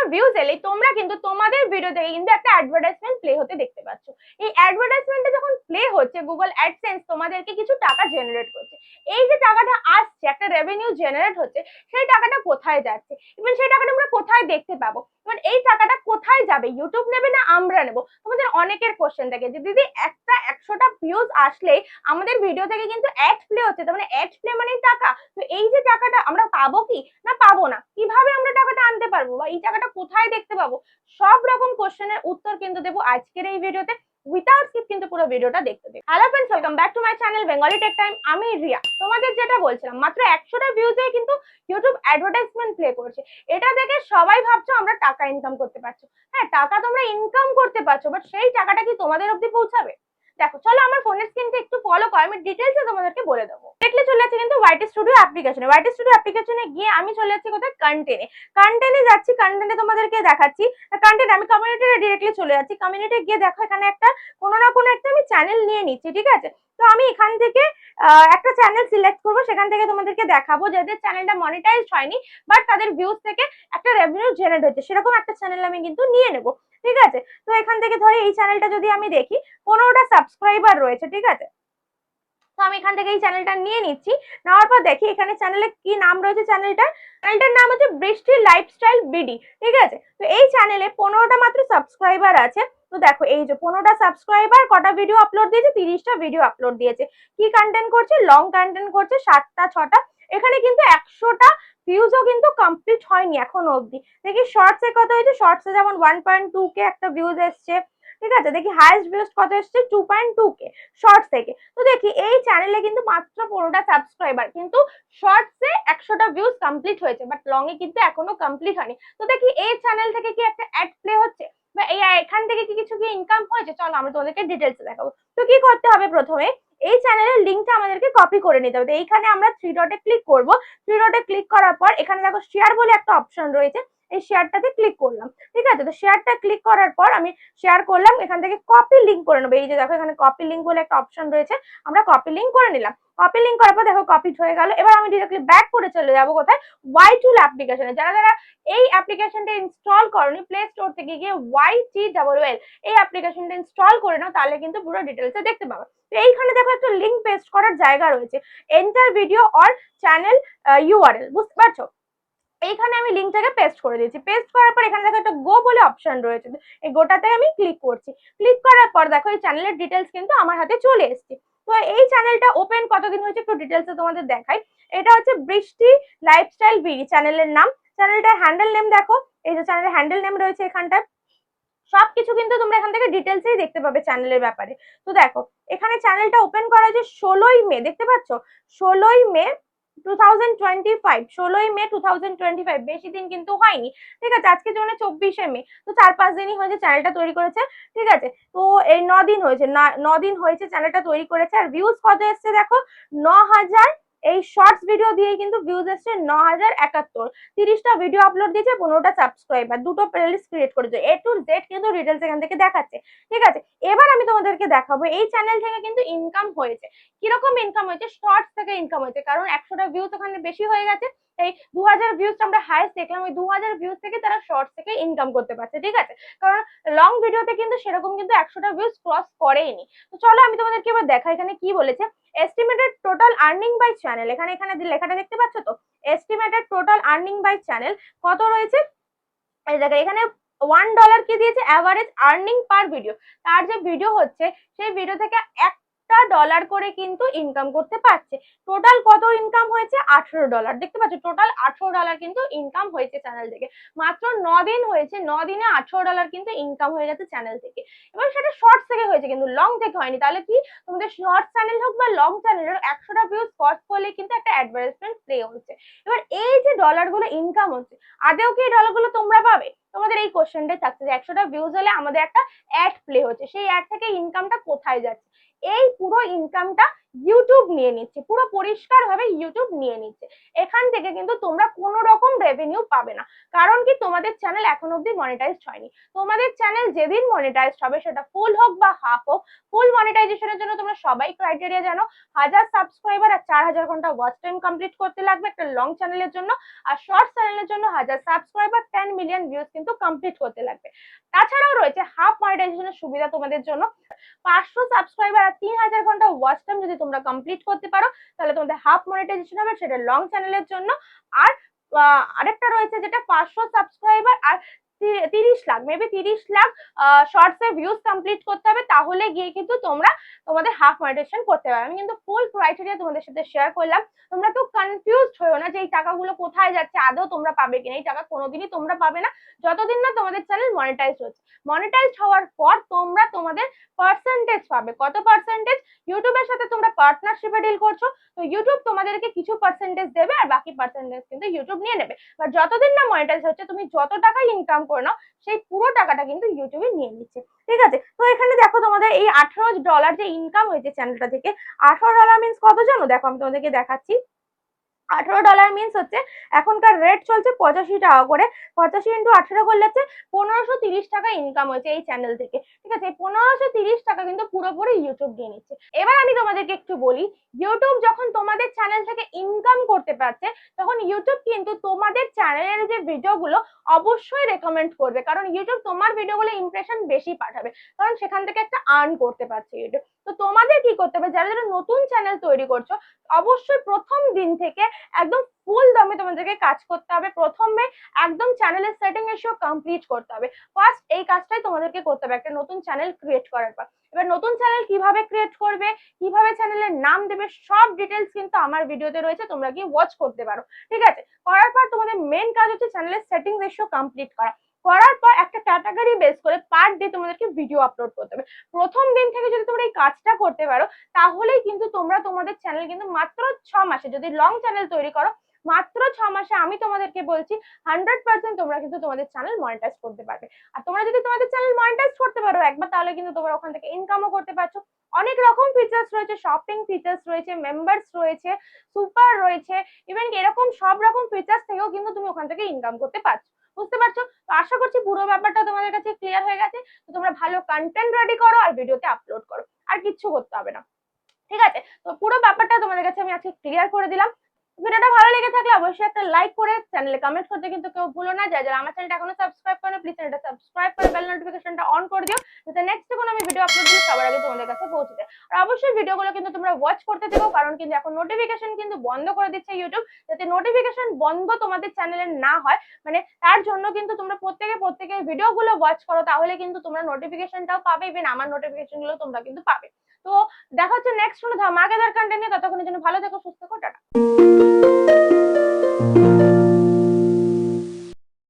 একশোটা ভিউজ এলেই তোমরা কিন্তু তোমাদের ভিডিও থেকে কিন্তু একটা অ্যাডভার্টাইজমেন্ট প্লে হতে দেখতে পাচ্ছ। এই অ্যাডভার্টাইজমেন্টটা যখন প্লে হচ্ছে গুগল অ্যাডসেন্স তোমাদেরকে কিছু টাকা জেনারেট করছে। এই যে টাকাটা আসছে, একটা রেভিনিউ জেনারেট হচ্ছে, সেই টাকাটা কোথায় যাচ্ছে? ইভেন সেই টাকাটা আমরা কোথায় দেখতে পাবো? এবার এই টাকাটা যাবে ইউটিউব নেবে না, আমরা নেব। তোমাদের অনেকের কোশ্চেন থাকে যে, দিদি, একটা একশোটা ভিউজ আসলে আমাদের ভিডিও থেকে কিন্তু অ্যাড প্লে হচ্ছে, তার মানে অ্যাড প্লে মানে টাকা। তো এই যে টাকাটা আমরা পাবো কি? না, পাবো না। কীভাবে আমরা টাকাটা আনতে পারব? বা এই টাকাটা কোথায় দেখতে পাবো? সব রকম কোশ্চেনের উত্তর কিন্তু দেবো আজকের এই ভিডিওতে উইথাউট স্কিপ কিন্তু পুরো ভিডিওটা দেখতে দেবে hello friends welcome back to my channel Bengali tech time আমি রিয়া। তোমাদের যেটা বলছিলাম, মাত্র একশোটা ভিউজে কিন্তু ইউটিউব অ্যাডভার্টাইজমেন্ট প্লে করছে। এটা দেখে সবাই ভাবছ আমরা টাকা ইনকাম করতে পারছ। হ্যাঁ টাকা তোমরা ইনকাম করতে পারছ বাট সেই টাকাটা কি তোমাদের অবধি পৌঁছাবে? দেখো, চলো আমার ফোনের স্ক্রিনটা একটু ফলো করো, আমি ডিটেলসে তোমাদেরকে বলে দেবো। দেখলে চলে যাচ্ছে কিন্তু ওয়াইটি স্টুডিও অ্যাপ্লিকেশনে ওয়াইটি স্টুডিও অ্যাপ্লিকেশনে গিয়ে আমি চলে যাচ্ছি কোথায়? কন্টেনে কন্টেনে যাচ্ছি কন্টেনে তোমাদেরকে দেখাচ্ছি। কন্টেন্ট আমি কমিউনিটিতে ডিরেক্টলি চলে যাচ্ছি। কমিউনিটি গিয়ে দেখো এখানে একটা কোনো না কোনো একটা আমি চ্যানেল নিয়ে নিচ্ছি, ঠিক আছে? তো আমি এখান থেকে একটা চ্যানেল সিলেক্ট করব, সেখান থেকে তোমাদেরকে দেখাবো যাদের চ্যানেলটা মনিটাইজ হয়নি বাট তাদের ভিউজ থেকে একটা রেভিনিউ জেনারেট হচ্ছে সেরকম একটা চ্যানেল আমি কিন্তু নিয়ে নেব, ঠিক আছে? তো এখান থেকে ধরে এই চ্যানেলটা যদি আমি দেখি, পনেরোটা সাবস্ক্রাইবার রয়েছে, ঠিক আছে? তো আমি এখান থেকে এই চ্যানেলটা নিয়ে নিচ্ছি। নেওয়ার পর দেখি এখানে চ্যানেলে কি নাম রয়েছে চ্যানেলটার চ্যানেলটার নাম হচ্ছে বৃষ্টি লাইফস্টাইল বিডি ঠিক আছে? তো এই চ্যানেলে পনেরোটা মাত্র সাবস্ক্রাইবার আছে। তো দেখো, এই যে পনেরোটা সাবস্ক্রাইবার কটা ভিডিও আপলোড দিয়েছে? তিরিশটা ভিডিও আপলোড দিয়েছে। কি কন্টেন্ট করছে? লং কন্টেন্ট করছে, সাতটা, ছটা। এখানে কিন্তু একশোটা ভিউজও কিন্তু কমপ্লিট হয়নি এখনও অবধি। দেখি শর্টসে কত হয়েছে? শর্টসে যেমন ওয়ান পয়েন্ট টু কে একটা ভিউজ এসছে। ঠিক আছে? দেখি হাইয়েস্ট ভিউজ কত এসছে? Two point two K shorts থেকে। তো দেখি, এই চ্যানেলে কিন্তু মাত্র পনেরোটা সাবস্ক্রাইবার কিন্তু শর্টসে একশোটা ভিউজ কমপ্লিট হয়েছে বাট লং এ কিন্তু এখনও কমপ্লিট হয়নি। তো দেখি, এই চ্যানেল থেকে কি একটা অ্যাড প্লে হচ্ছে? বা এই এখান থেকে কি কিছু কি ইনকাম হয়েছে? চলো, আমরা তোমাদেরকে ডিটেলসে দেখাবো। তো কি করতে হবে প্রথমে? এই চ্যানেলের লিঙ্কটা আমাদেরকে কপি করে নিতে হবে। তো এইখানে আমরা থ্রি ডটে ক্লিক করব। থ্রি ডটে ক্লিক করার পর, এখানে দেখো শেয়ার বলে একটা অপশন রয়েছে। এই শেয়ারটাতে ক্লিক করলাম। ঠিক আছে? তো শেয়ারটা ক্লিক করার পর আমি শেয়ার করলাম, এখান থেকে কপি লিঙ্ক করে নেব। এই যে দেখো, এখানে কপি লিঙ্ক বলে একটা অপশন রয়েছে। আমরা কপি লিঙ্ক করে নিলাম। কপি লিঙ্ক করার পর দেখো কপি হয়ে গেল। এবার আমি ডিরেক্টলি ব্যাক করে চলে যাব কোথায়? ওয়াই টুল অ্যাপ্লিকেশনে যারা যারা এই অ্যাপ্লিকেশনটা ইনস্টল করনি প্লে স্টোর থেকে গিয়ে ওয়াই টি ডাবল এল এই অ্যাপ্লিকেশনটা ইনস্টল করে নাও, তাহলে কিন্তু পুরো ডিটেলসে দেখতে পাবে। তো এইখানে দেখো, একটা লিঙ্ক পেস্ট করার জায়গা রয়েছে। Enter video or channel URL বুঝতে পারছ? এইখানে আমি লিঙ্কটাকে পেস্ট করে দিয়েছি। পেস্ট করার পর এখানে দেখো একটা গো বলে অপশন রয়েছে। এই গোটাতে আমি ক্লিক করছি। ক্লিক করার পর দেখো এই চ্যানেলের ডিটেলস কিন্তু আমার হাতে চলে এসেছে। তো এই চ্যানেলটা ওপেন কতদিন হয়েছে একটু ডিটেলসে তোমাদের দেখাই। এটা হচ্ছে বৃষ্টি লাইফস্টাইল বিডি চ্যানেলের নাম। চ্যানেলটার হ্যান্ডেল নেম দেখো। এই যে চ্যানেলের হ্যান্ডেল নেম রয়েছে এখানটায়। সবকিছু কিন্তু তোমরা এখান থেকে ডিটেলসেই দেখতে পাবে চ্যানেলের ব্যাপারে। তো দেখো, এখানে চ্যানেলটা ওপেন করা হয়েছে ষোলোই মে, দেখতে পাচ্ছ? ষোলোই May two thousand twenty five ষোলোই May two thousand twenty five বেশি দিন কিন্তু হয়নি। ঠিক আছে, আজকে চব্বিশে মে, তো চার পাঁচ দিনই হয়েছে চ্যানেলটা তৈরি করেছে, ঠিক আছে? তো এই ন দিন হয়েছে, ন- দিন হয়েছে চ্যানেলটা তৈরি করেছে, আর ভিউজ কত দেখো? ন হাজার এই শর্টস ভিডিও দিয়ে কিন্তু ভিউজ এসছে ন হাজার একাত্তর। তিরিশটা ভিডিও আপলোড দিয়েছে, পনেরোটা সাবস্ক্রাইবার দুটো প্লেলিস্ট ক্রিয়েট করেছে। এ টু জেড কিন্তু ডিটেলস এখান থেকে দেখাচ্ছে। ঠিক আছে? এবার আমি তোমাদেরকে দেখাবো, এই চ্যানেল থেকে কিন্তু ইনকাম হয়েছে। কীরকম ইনকাম হয়েছে? শর্টস থেকে ইনকাম হয়েছে। কারণ একশোটা ভিউজ ওখানে বেশি হয়ে গেছে। এই দু হাজার ভিউজ আমরা হাইস্ট দেখলাম, ওই দু হাজার ভিউজ থেকে তারা শর্টস থেকে ইনকাম করতে পারছে, ঠিক আছে? কারণ লং ভিডিওতে কিন্তু সেরকম কিন্তু একশোটা ভিউজ ক্রস করেইনি। তো চলো আমি তোমাদেরকে এবার দেখা এখানে কি বলেছে? Estimated total earning by channel এখানে এখানে লেখাটা দেখতে পাচ্ছ তো? Estimated total earning by channel কত রয়েছে? এই দেখো, এখানে ওয়ান ডলার কি দিয়েছে অ্যাভারেজ আর্নিং পার ভিডিও তার যে ভিডিও হচ্ছে, সেই ভিডিও থেকে একটা ডলার করে কিন্তু ইনকাম করতে পারছে। টোটাল কত ইনকাম হয়েছে? আঠেরো ডলার দেখতে পাচ্ছ টোটাল আঠেরো ডলার কিন্তু ইনকাম হয়েছে চ্যানেল থেকে। মাত্র ন দিন হয়েছে ন দিনে আঠেরো ডলার কিন্তু ইনকাম হয়ে গেছে চ্যানেল থেকে। এবার সেটা শর্টস থেকে হয়েছে, কিন্তু লং থেকে হয়নি। তাহলে কি? তোমাদের শর্ট চ্যানেল হোক বা লং চ্যানেল হোক, একশোটা ভিউজ ক্রস করলে কিন্তু একটা অ্যাডভার্টাইজমেন্ট প্লে হচ্ছে। এবার এই যে ডলারগুলো ইনকাম হচ্ছে, আদেও কি এই ডলারগুলো তোমরা পাবে? তোমাদের এই কোশ্চেনটাই থাকছে যে একশোটা ভিউজ হলে আমাদের একটা অ্যাড প্লে হচ্ছে। সেই অ্যাড থেকে ইনকামটা কোথায় যাচ্ছে? এই পুরো ইনকামটা ইউটিউব নিয়ে নিচ্ছে, পুরো পরিষ্কার ভাবে ইউটিউব নিয়ে নিচ্ছে। এখান থেকে কিন্তু তোমরা কোনো রকম রেভিনিউ পাবে না। কারণ কি, তোমাদের চ্যানেল এখন অব্দি মনিটাইজড হয়নি। তোমাদের চ্যানেল যেদিন মনিটাইজড হবে, সেটা ফুল হোক বা হাফ হোক ফুল মনিটাইজেশনের জন্য তোমরা সবাই ক্রাইটেরিয়া জানো। হাজার সাবস্ক্রাইবার আর চার হাজার ঘণ্টা ওয়াচ টাইম কমপ্লিট করতে লাগবে একটা লং চ্যানেলের জন্য। আর শর্ট চ্যানেলের জন্য হাজার সাবস্ক্রাইবার টেন মিলিয়ন ভিউজ কিন্তু কমপ্লিট করতে লাগবে। তাছাড়াও রয়েছে হাফ মনিটাইজেশনের সুবিধা তোমাদের জন্য। পাঁচশো সাবস্ক্রাইবার আর তিন হাজার ঘণ্টা ওয়াচ টাইম যদি তোমরা কমপ্লিট করতে পারো, তাহলে তোমাদের হাফ মনিটাইজেশন হবে, সেটা লং চ্যানেলের জন্য। আর আরেকটা রয়েছে যেটা পাঁচশো সাবস্ক্রাইবার আর তিরিশ লাখ মেবি তিরিশ লাখ শর্টস ভিউজ কমপ্লিট করতে হবে, তাহলে গিয়ে কিন্তু তোমরা তোমাদের হাফ মনিটাইজেশন করতে পারবে। আমি কিন্তু ফুল ক্রাইটেরিয়া তোমাদের সাথে শেয়ার করলাম। তোমরা তো কনফিউজড হয়েও না যে এই টাকাগুলো কোথায় যাচ্ছে, আদৌ তোমরা পাবে কিনা? এই টাকা কোনোদিনই তোমরা পাবে না। যতদিন না তোমাদের চ্যানেল মনিটাইজ হচ্ছে। মনিটাইজ হওয়ার পর তোমরা তোমাদের পার্সেন্টেজ পাবে। কত পার্সেন্টেজ ইউটিউবের সাথে তোমরা পার্টনারশিপে ডিল করছ। তো ইউটিউব তোমাদেরকে কিছু পার্সেন্টেজ দেবে আর বাকি পার্সেন্টেজ কিন্তু ইউটিউব নিয়ে নেবে। বাট যতদিন না মনিটাইজ হচ্ছে, তুমি যত টাকা ইনকাম করে নাও, সেই পুরো টাকাটা কিন্তু ইউটিউবে নিয়ে নিচ্ছে। ঠিক আছে? তো এখানে দেখো তোমাদের এই আঠারো ডলার যে ইনকাম হয়েছে চ্যানেলটা থেকে, আঠারো ডলার মিন্স কত জানো? দেখো আমি তোমাদেরকে দেখাচ্ছি। আঠারো ডলার মিন্স হচ্ছে এখনকার রেট চলছে পঁচাশি টাকা করে। পঁচাশি ইন্টু আঠারো করলে হচ্ছে পনেরোশো তিরিশ টাকা ইনকাম হয়েছে এই চ্যানেল থেকে। ঠিক আছে? পনেরোশো তিরিশ টাকা কিন্তু পুরোপুরি ইউটিউব দিয়ে নিচ্ছে। এবার আমি তোমাদেরকে একটু বলি ইউটিউব যখন তোমাদের চ্যানেল থেকে ইনকাম করতে পারছে, তখন ইউটিউব কিন্তু তোমাদের চ্যানেলের যে ভিডিওগুলো অবশ্যই রেকমেন্ড করবে। কারণ ইউটিউব তোমার ভিডিওগুলো ইমপ্রেশন বেশি পাঠাবে। কারণ সেখান থেকে একটা আর্ন করতে পারছে ইউটিউব তো তোমাদের কি করতে হবে? যারা যারা নতুন চ্যানেল তৈরি করছ, অবশ্যই প্রথম দিন থেকে একদম ফুল দমে তোমাদেরকে কাজ করতে হবে। প্রথমে একদম চ্যানেলের সেটিং এসেও কমপ্লিট করতে হবে। ফার্স্ট এই কাজটাই তোমাদেরকে করতে হবে, একটা নতুন চ্যানেল ক্রিয়েট করার পর। এবার নতুন চ্যানেল কীভাবে ক্রিয়েট করবে, কীভাবে চ্যানেলের নাম দেবে, সব ডিটেলস কিন্তু আমার ভিডিওতে রয়েছে, তোমরা কি ওয়াচ করতে পারো। ঠিক আছে? করার পর তোমাদের মেন কাজ হচ্ছে চ্যানেলের সেটিং এসেও কমপ্লিট করা। করার পর একটা ক্যাটাগরি বেস করে পার ডে তোমাদেরকে ভিডিও আপলোড করতে হবে। প্রথম দিন থেকে যদি তোমরা এই কাজটা করতে পারো, তাহলেই কিন্তু তোমরা তোমাদের চ্যানেল কিন্তু মাত্র ছ মাসে, যদি লং চ্যানেল তৈরি করো, মাত্র ছ মাসে আমি তোমাদেরকে বলছি হান্ড্রেড পার্সেন্ট তোমরা কিন্তু তোমাদের চ্যানেল মনিটাইজ করতে পারবে। আর তোমরা যদি তোমাদের চ্যানেল মনিটাইজ করতে পারো একবার, তাহলে কিন্তু তোমরা ওখান থেকে ইনকামও করতে পারছ। অনেক রকম ফিচার্স রয়েছে শপিং ফিচার্স রয়েছে মেম্বার্স রয়েছে সুপার রয়েছে ইভেন এরকম সব রকম ফিচার্স থেকেও কিন্তু তুমি ওখান থেকে ইনকাম করতে পারছ। বুঝতে পারছ? তো আশা করছি পুরো ব্যাপারটা তোমাদের কাছে ক্লিয়ার হয়ে গেছে। তো তোমরা ভালো কন্টেন্ট রেডি করো আর ভিডিওতে আপলোড করো। আর কিচ্ছু করতে হবে না। ঠিক আছে? তো পুরো ব্যাপারটা তোমাদের কাছে আমি আজকে ক্লিয়ার করে দিলাম। ভিডিওটা ভালো লেগে থাকলে অবশ্যই একটা লাইক করে চ্যানেলে কমেন্ট করতে কিন্তু কেউ ভুলো না। যারা আমার চ্যানেলটা এখনও সাবস্ক্রাইব করে প্লিজ চ্যানেলটা সাবস্ক্রাইব করে বেল নোটিফিকেশনটা অন করে দিও। যাতে নেক্সট কোনো আমি ভিডিও আপলোড দিই সবার আগে তোমাদের কাছে পৌঁছে যায়। আর অবশ্যই ভিডিওগুলো কিন্তু তোমরা ওয়াচ করতে থেকো, কারণ কিন্তু এখন নোটিফিকেশন কিন্তু বন্ধ করে দিচ্ছে ইউটিউব যাতে নোটিফিকেশন বন্ধ তোমাদের চ্যানেলে না হয় মানে তার জন্য কিন্তু তোমরা প্রত্যেকে প্রত্যেকের ভিডিওগুলো ওয়াচ করো, তাহলে কিন্তু তোমরা নোটিফিকেশনটাও পাবে ইভেন আমার নোটিফিকেশনগুলো তোমরা কিন্তু পাবে। তো দেখা হচ্ছে নেক্সট কোনো ধামাকেদার নিয়ে। ততক্ষণের জন্য ভালো থেকো সুস্থ থাকো টাটা।